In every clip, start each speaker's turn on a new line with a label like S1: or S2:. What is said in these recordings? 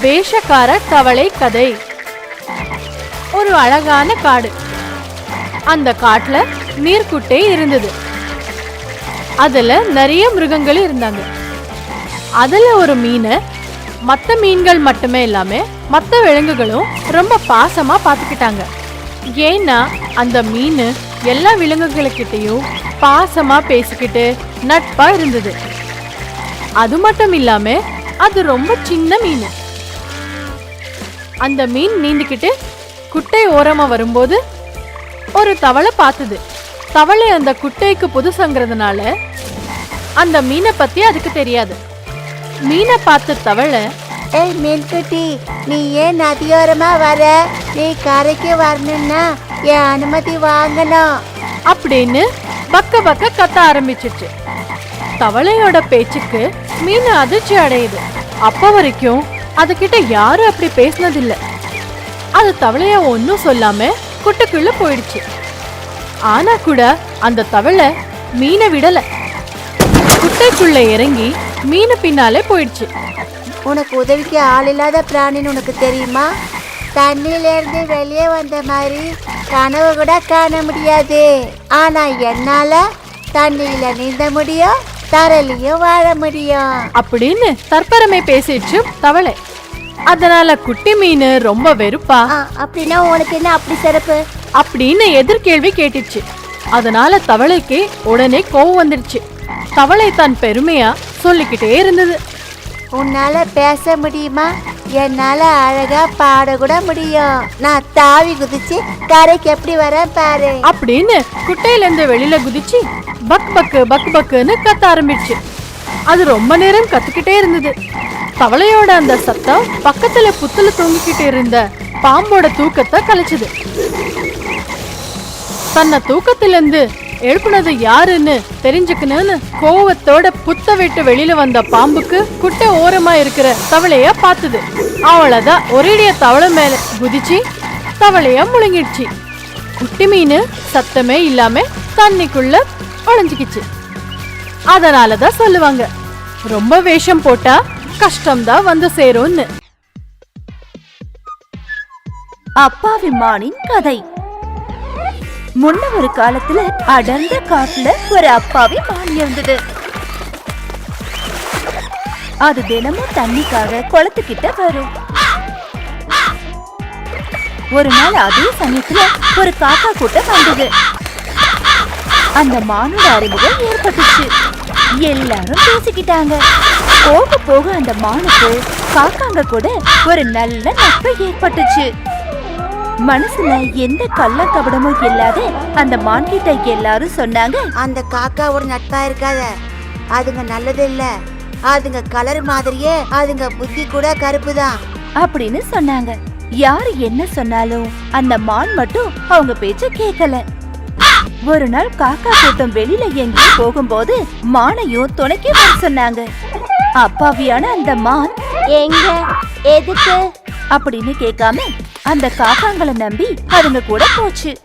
S1: வேஷக்கார தவளை கதை. ஒரு அழகான காடு. அந்த காட்டுல நீர்க்குட்டை இருந்தது. அதுல நிறைய மிருகங்கள் இருந்தாங்க. அதுல ஒரு மீனை மற்ற மீன்கள் மட்டுமே இல்லாம மற்ற விலங்குகளும் ரொம்ப பாசமா பார்த்துக்கிட்டாங்க ஏன்னா அந்த மீன் எல்லா விலங்குகளுக்கிட்டையும் பாசமா பேசிக்கிட்டு நட்பா இருந்தது. அது மட்டும் இல்லாம அது ரொம்ப சின்ன மீன். அந்த மீன் நீந்திக்கிட்டு குட்டை ஓரமா வரும்போது ஒரு தவளை பார்த்தது தவளை அந்த குட்டைக்கு புதுசுங்கிறதுனால அந்த மீனை பத்தி அதுக்கு தெரியாது. மீனை பார்த்த தவளை
S2: ஏய் மீன்குட்டி நீ ஏன் நதியோரமா வர? நீ கரைக்கு வரணும்னா என் அனுமதி வாங்கணும்.
S1: அப்படின்னு பக்க பக்க கத்த ஆரம்பிச்சிச்சு. தவளையோட பேச்சுக்கு மீன் அதிர்ச்சி அடையுது. அப்ப வரைக்கும் அதுகிட்ட யாரும் அப்படி பேசினதில்ல. அது தவளைய ஒன்னும் சொல்லாம குட்டைக்குள்ள போயிடுச்சு. ஆனா கூட அந்த தவளை மீனை விடல. குட்டைக்குள்ள இறங்கி மீன் பின்னாலே போயிடுச்சு.
S2: உனக்கு உதவிக்கு ஆள் இல்லாத பிராணின்னு உனக்கு தெரியுமா? தண்ணியில இருந்து வெளியே வந்த மாதிரி கனவு கூட காண முடியாது. ஆனா என்னால தண்ணியில நீந்த முடியும் தரலையும் வாழ முடியும்.
S1: அப்படின்னு தற்பெருமை பேசிடுச்சு தவளை. அதனால குட்டி மீன் ரொம்ப வெறுப்பா.
S2: அப்படின்னா உனக்கு என்ன அப்படி சிறப்பு?
S1: அப்படின்னு எதிர்கேள்வி கேட்டுச்சு. அதனால தவளைக்கு உடனே கோவம் வந்துடுச்சு தவளை தன் பெருமையா சொல்லிக்கிட்டே இருந்தது.
S2: உன்னால பேச முடியுமா? என்னால அழகா பாட கூட முடியும். நான் தாவி குதிச்சு கரைக்கு எப்படி வரேன் பாரு.
S1: அப்படின்னு குட்டையில இருந்து வெளியில குதிச்சு பக் பக்கு பக் பக்குன்னு கத்த ஆரம்பிச்சு. அது ரொம்ப நேரம் கத்துக்கிட்டே இருந்தது. தவளையோட அந்த சத்தம் பக்கத்துல புத்துல தூங்கிக்கிட்டு இருந்த பாம்போட தூக்கத்தை கலைச்சது. தன்னை தூக்கத்திலிருந்து எழுப்புனது யாருன்னு தெரிஞ்சுக்கணும்னு கோவத்தோட புத்த விட்டு வெளியில வந்த பாம்புக்கு குட்டை ஓரமா இருக்கிற தவளைய பார்த்தது. அவ்வளவுதான். ஒரேடிய தவளை மேல குதிச்சு தவளைய முழுங்கிடுச்சு. குட்டி மீன் சத்தமே இல்லாம தண்ணிக்குள்ள ஒளிஞ்சுக்கிச்சு. அதனாலதான் சொல்லுவாங்க ரொம்ப வேஷம் போட்டா கஷ்டம்தான் வந்து சேரும்னு.
S3: அப்பாவி மானின் கதை. முன்ன ஒரு காலத்துல அடர்ந்த காட்டுல ஒரு அப்பாவி மான் இருந்தது. அது தினமும் தண்ணிக்காக குளத்துக்கிட்ட வரும். ஒரு நாள் அதே சமயத்துல ஒரு காக்கா கூட்டம் வந்தது. அந்த மானோட அறிமுகம் ஏற்பட்டுச்சு. எல்லாரும் பேசிக்கிட்டாங்க. போக போக அந்த மானுக்கு காக்காங்க கூட ஒரு நல்ல நட்பு ஏற்பட்டுச்சு. மனசுல எந்த கள்ள கபடமும் இல்லாத அந்த மான் கிட்ட எல்லாரும் சொன்னாங்க
S2: அந்த காக்காவோட நட்பா இருக்காத. அதுங்க நல்லது இல்ல. அதுங்க கலர் மாதிரியே அதுங்க புத்தி கூட கருப்பு தான்
S3: அப்படின்னு சொன்னாங்க. யாரு என்ன சொன்னாலும் அந்த மான் மட்டும் அவங்க பேச்ச கேட்கல ஒரு நாள் காக்கா கூட்டம் வெளியில எங்கேயோ போகும்போது மானையும் துணைக்கி சொன்னாங்க. அப்பாவியான அந்த மான்.
S2: எங்க எதுக்கு?
S3: அப்படின்னு கேட்காம அந்த காக்காங்களை நம்பி அதுங்க கூட போச்சு.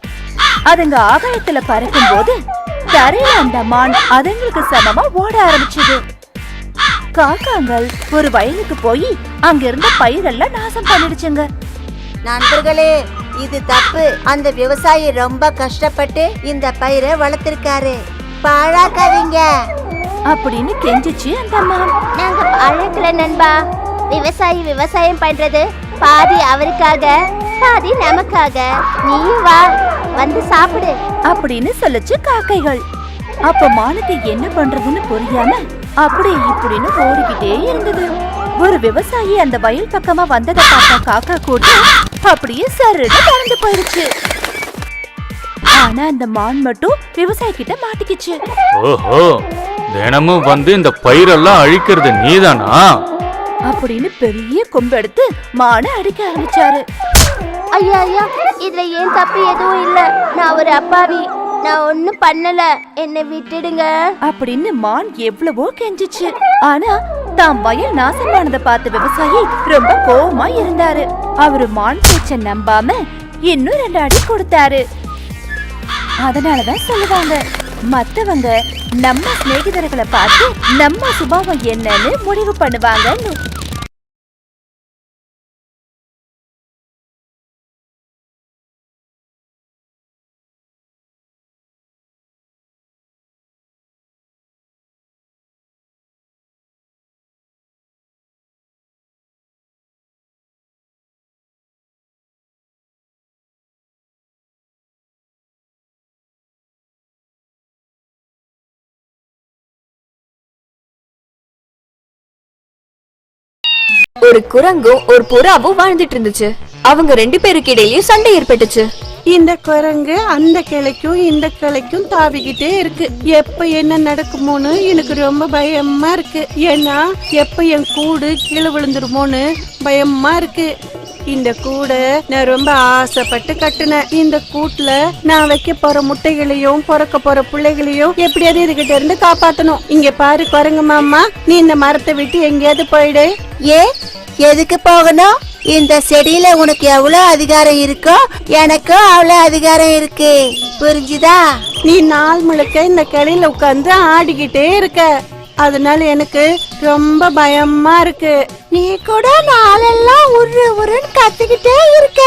S3: அதுங்க ஆகாயத்துல பறக்கும் போது தரையில அந்த மான் அதுங்களுக்கு சமமா ஓட ஆரம்பிச்சது. காக்காங்கள் ஒரு வயலுக்கு போய் அங்க இருந்த பயிரெல்லாம் நாசம் பண்ணிடுச்சுங்க.
S2: நண்பர்களே இது தப்பு. அந்த விவசாயி ரொம்ப கஷ்டப்பட்டு இந்த பயிரை வளர்த்திருக்காரு. பாழாக்காதீங்க.
S3: அப்படின்னு கெஞ்சிச்சு அந்த மான்
S4: நாங்க அழகல நண்பா. விவசாயி விவசாயம் பண்றது பாதி அவருக்காக பாதி நமக்காக. நீயும் வா வந்து சாப்பிடு.
S3: அப்படின்னு சொல்லுச்சு காக்கைகள். அப்ப மானுக்கு என்ன பண்றதுன்னு புரியாம அப்படி இப்படின்னு ஓடிக்கிட்டே இருந்தது. ஒரு விவசாயி அந்த வயல் பக்கமா வந்ததை பார்த்த காக்கா கூட்டம் அப்படியே சருன்னு பறந்து போயிருச்சு. ஆனா அந்த மான் மட்டும் விவசாயி கிட்ட மாட்டிக்கிச்சு.
S5: ஓஹோ தினமும் வந்து இந்த பயிரெல்லாம் அழிக்கிறது நீதானா?
S3: அப்படின்னு பெரிய கொம்பெடுத்து மானை அடிக்க ஆரம்பிச்சாரு.
S4: ஐயா ஐயா இதுல ஏன் தப்பு எதுவும் இல்ல? நான் ஒரு அப்பாவி. நான் ஒண்ணும் பண்ணல. என்னை விட்டுடுங்க.
S3: அப்படின்னு மான் எவ்வளவோ கெஞ்சிச்சு. ஆனா தாம் வயல் நாசமானதை பார்த்த விவசாயி ரொம்ப கோவமா இருந்தாரு. அவரு மான் பேச்ச நம்பாம இன்னும் ரெண்டு அடி கொடுத்தாரு. அதனாலதான் சொல்லுவாங்க. மத்தவங்க நம்ம சிநேகிதர்களை பார்த்து நம்ம சுபாவம் என்னன்னு முடிவு பண்ணுவாங்கன்னு.
S6: ஒரு குரங்கும் ஒரு புறாவும் வாழ்ந்துட்டு இருந்துச்சு அவங்க ரெண்டு பேருக்கு இடையிலயும் சண்டை ஏற்பட்டுச்சு.
S7: இந்த குரங்கு அந்த கிளைக்கும் இந்த கிளைக்கும் தாவிக்கிட்டே இருக்கு. எப்ப என்ன நடக்குமோன்னு எனக்கு ரொம்ப பயமா இருக்கு. ஏன்னா எப்ப என் கூடு கீழே விழுந்துருமோன்னு பயமா இருக்கு. இந்த கூடை நான் ரொம்ப ஆசைப்பட்டு கட்டுனேன். இந்த கூட்டுல நான் வைக்க போற முட்டைகளையும் பிறக்க போற பிள்ளைகளையும் எப்படியாவது இதுகிட்ட இருந்து காப்பாத்தணும். இங்க பாரு குரங்கு மாமா. நீ இந்த மரத்தை விட்டு எங்கேயாவது போயிடு.
S8: ஏ எதுக்கு போகணும்? இந்த செடியில உனக்கு எவ்வளவு அதிகாரம் இருக்கோ எனக்கும் அவ்வளவு அதிகாரம் இருக்கு. புரிஞ்சுதா?
S7: நீ நாள் முழுக்க இந்த கிளையில உட்கார்ந்து ஆடிக்கிட்டே இருக்க. அதனால எனக்கு ரொம்ப பயமா இருக்கு.
S8: நீ கூட நாளெல்லாம் உரு உருன்னு கத்திக்கிட்டே இருக்க.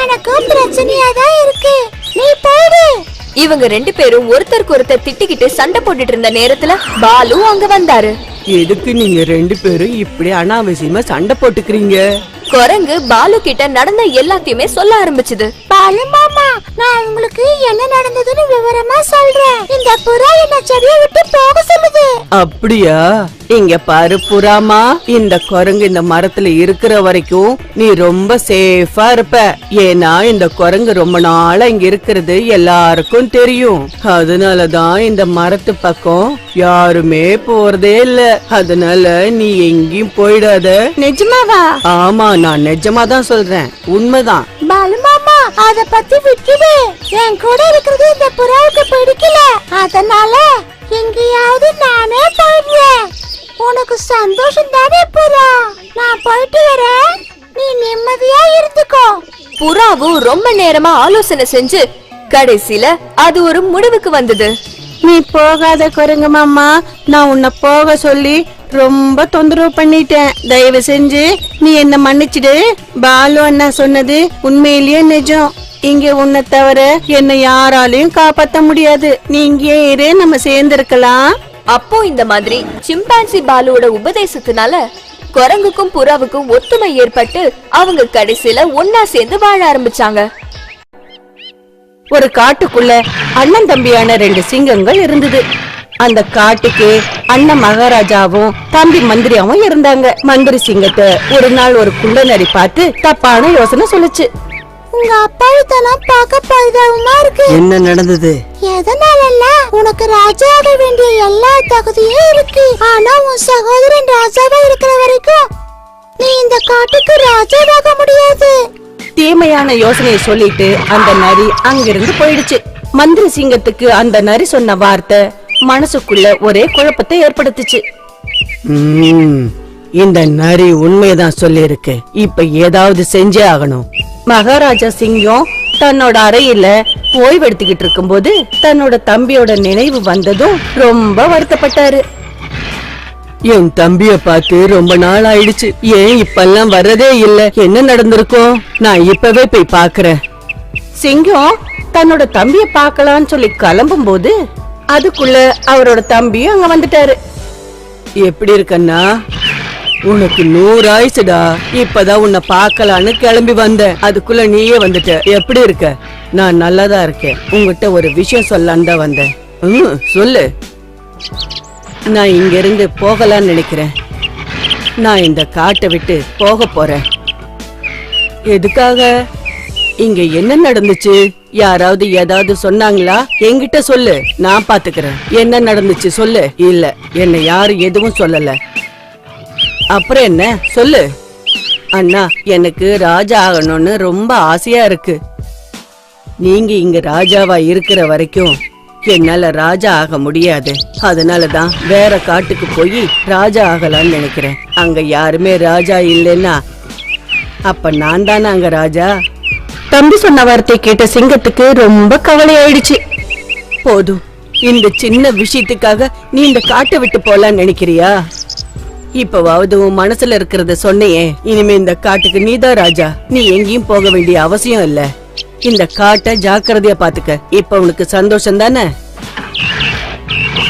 S8: எனக்கும் பிரச்சனையா தான் இருக்கு. நீ போயிடு
S6: இவங்க ரெண்டு பேரும் ஒருத்தருக்கு ஒருத்தர் திட்டிக்கிட்டு சண்டை போட்டுட்டு இருந்த நேரத்துல பாலு அங்க வந்தாரு.
S9: எதுக்கு நீங்க ரெண்டு பேரும் இப்படி அனாவசியமா சண்டை போட்டுக்கிறீங்க?
S6: குரங்கு பாலு கிட்ட நடந்த எல்லாத்தையுமே சொல்ல ஆரம்பிச்சது.
S8: பாலு மாமா நான் உங்களுக்கு என்ன நடந்ததுன்னு விவரமா சொல்றேன். இந்த புறா என்ன செடியை விட்டு போக சொல்லுது?
S9: அப்படியா? இங்க பாரு புறாமா இந்த குரங்கு இந்த மரத்துல இருக்கிற வரைக்கும் நீ ரொம்ப சேஃபா இருப்ப. ஏன்னா இந்த குரங்கு ரொம்ப நாளா இங்க இருக்கிறது எல்லாருக்கும் தெரியும். அதனாலதான் இந்த மரத்து பக்கம் யாருமே போறதே இல்ல. அதனால நீ எங்கேயும் போயிடாத.
S7: நிஜமாவா?
S9: ஆமா நான் நிஜமா தான் சொல்றேன். உண்மைதான்.
S8: பாலு மாமா அத பத்தி விட்டுடு என் கூட இருக்கிறது இந்த புறாவுக்கு பிடிக்கல. அதனால எங்கேயாவது நானே போயிடுவேன். உனக்கு சந்தோஷம் தானே புறா? நான் போயிட்டு வரேன். நீ நிம்மதியா இருந்துக்கோ.
S6: புறாவும் ரொம்ப நேரமா ஆலோசனை செஞ்சு கடைசியில அது ஒரு முடிவுக்கு வந்தது.
S7: நீ போகாத குரங்கு மாமா. நான் உன்னை போக சொல்லி ரொம்ப தொந்தரவு பண்ணிட்டேன். தயவு செஞ்சு நீ என்ன மன்னிச்சிடு. பாலு அண்ணா சொன்னது உண்மையிலேயே நிஜம். இங்க உன்னை தவிர என்னை யாராலையும் காப்பாத்த முடியாது. நீ இங்கே இரு நம்ம சேர்ந்திருக்கலாம்.
S6: அப்போ இந்த மாதிரி சிம்பான்சி பாலுவோட உபதேசத்தினால குரங்குக்கும் புறாவுக்கும் ஒத்துமை ஏற்பட்டு அவங்க கடைசியில ஒன்னா சேர்ந்து வாழ ஆரம்பிச்சாங்க.
S7: ஒரு காட்டுக்குள்ள அண்ணன் தம்பியான ரெண்டு சிங்கங்கள் இருந்தது. அந்த காட்டுக்கு அண்ணன் மகாராஜாவும் தம்பி மந்திரியாவும் இருந்தாங்க. மந்திரி சிங்கத்தை ஒரு நாள் ஒரு குள்ள நரி பார்த்து தப்பான யோசனை சொல்லுச்சு.
S8: உங்க அப்பாவித்தனம் பார்க்க பரிதாபமா இருக்கு.
S9: என்ன நடந்தது?
S8: எதனால உனக்கு ராஜாக வேண்டிய எல்லா தகுதியும் இருக்கு. ஆனா உன் சகோதரன் ராஜாவா இருக்கிற வரைக்கும் நீ இந்த காட்டுக்கு ராஜாவாக முடியாது.
S7: தீமையான யோசனையை சொல்லிட்டு அந்த நரி அங்கிருந்து போயிடுச்சு. மந்திரி சிங்கத்துக்கு அந்த நரி சொன்ன வார்த்தை மனசுக்குள்ள ஒரே குழப்பத்தை ஏற்படுத்துச்சு.
S9: இந்த நரி உண்மைதான் சொல்லியிருக்கு. இப்ப ஏதாவது செஞ்சே ஆகணும்.
S7: மகாராஜா சிங்கம் தன்னோட அறையில ஓய்வெடுத்துக்கிட்டு இருக்கும்போது தன்னோட தம்பியோட நினைவு வந்ததும் ரொம்ப வருத்தப்பட்டாரு.
S9: என் தம்பிய பார்த்து ரொம்ப நாள் ஆயிடுச்சு. ஏன் இப்பெல்லாம் வர்றதே இல்ல. என்ன நடந்திருக்கும் நான் இப்பவே போய் பாக்குறேன்
S7: சிங்கம் தன்னோட தம்பிய பார்க்கலாம்னு சொல்லி கிளம்பும் போது அதுக்குள்ள அவரோட தம்பியும் அங்க வந்துட்டாரு.
S9: எப்படி இருக்கண்ணா உனக்கு நூறு ஆயிடுச்சுடா. இப்பதான் உன்னை பார்க்கலான்னு கிளம்பி வந்தேன். அதுக்குள்ள நீயே வந்துட்ட. எப்படி இருக்க? நான் நல்லாதான் இருக்கேன். உங்ககிட்ட ஒரு விஷயம் சொல்லான்னு தான் வந்தேன். ம், சொல்லு. நான் இங்க இருந்து போகலான்னு நினைக்கிறேன். நான் இந்த காட்டை விட்டு போக போறேன். எதுக்காக? இங்க என்ன நடந்துச்சு? யாராவது ஏதாவது சொன்னாங்களா? என்கிட்ட சொல்லு நான் பாத்துக்கிறேன். என்ன நடந்துச்சு சொல்லு. இல்ல என்ன யாரும் எதுவும் சொல்லல. அப்புறம் என்ன? சொல்லு. அண்ணா எனக்கு ராஜா ஆகணும்னு ரொம்ப ஆசையா இருக்கு. நீங்க இங்க ராஜாவா இருக்கிற வரைக்கும் என்னால ராஜா ஆக முடியாது. அதனாலதான் வேற காட்டுக்கு போய் ராஜா ஆகலாம்னு நினைக்கிறேன். அங்க யாருமே ராஜா இல்லைன்னா அப்ப நான் தானே அங்க ராஜா?
S7: தம்பி சொன்ன வார்த்தை கேட்ட சிங்கத்துக்கு ரொம்ப கவலை ஆயிடுச்சு
S9: போதும். இந்த சின்ன விஷயத்துக்காக நீ இந்த காட்டை விட்டு போலான்னு நினைக்கிறியா? இப்பவாவது உன் மனசுல இருக்கிறத சொன்னையே இனிமே இந்த காட்டுக்கு நீதான் ராஜா. நீ எங்கேயும் போக வேண்டிய அவசியம் இல்ல. இந்த காட்டை ஜாக்கிரதையா பாத்துக்க. இப்ப உனக்கு சந்தோஷம் தானே?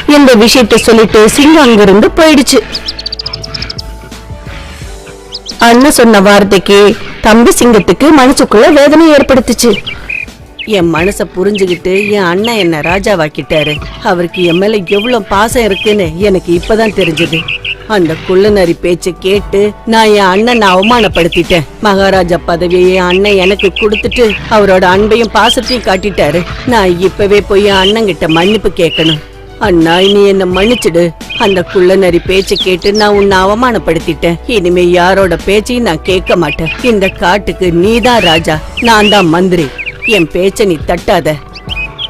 S7: இந்த விஷயத்தை சொல்லிட்டு சிங்கம் அங்கிருந்து போயிடுச்சு. அண்ணன் சொன்ன வார்த்தைக்கு தம்பி சிங்கத்துக்கு மனசுக்குள்ள வேதனை ஏற்படுத்துச்சு.
S9: என் மனச புரிஞ்சுகிட்டு என் அண்ணன் என்ன ராஜாவாக்கிட்டாரு. அவருக்கு என் மேல எவ்வளவு பாசம் இருக்குன்னு எனக்கு இப்பதான் தெரிஞ்சது. அந்த குள்ளநரி பேச்ச கேட்டு நான் என் அண்ணனை அவமானப்படுத்திட்டேன். மகாராஜா பதவியை என் அண்ணன் எனக்கு கொடுத்துட்டு அவரோட அன்பையும் பாசத்தையும் காட்டிட்டாரு. நான் இப்பவே போய் என் அண்ணன் கிட்ட மன்னிப்பு கேட்கணும். அண்ணா நீ என்ன மன்னிச்சிடு. அந்த குள்ளநரி பேச்ச கேட்டு நான் உன்னை அவமானப்படுத்திட்டேன். இனிமே யாரோட பேச்சையும் நான் கேட்க மாட்டேன். இந்த காட்டுக்கு நீதான் ராஜா நான் தான் மந்திரி. என் பேச்ச நீ தட்டாத.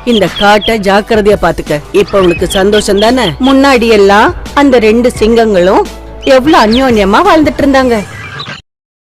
S9: இந்த காட்டை ஜாக்கிரதையா பாத்துக்க. இப்ப உனக்கு சந்தோஷம் தானே? முன்னாடி எல்லாம் அந்த ரெண்டு சிங்கங்களும் எவ்வளவு அந்யோன்யமா வாழ்ந்துட்டு இருந்தாங்க.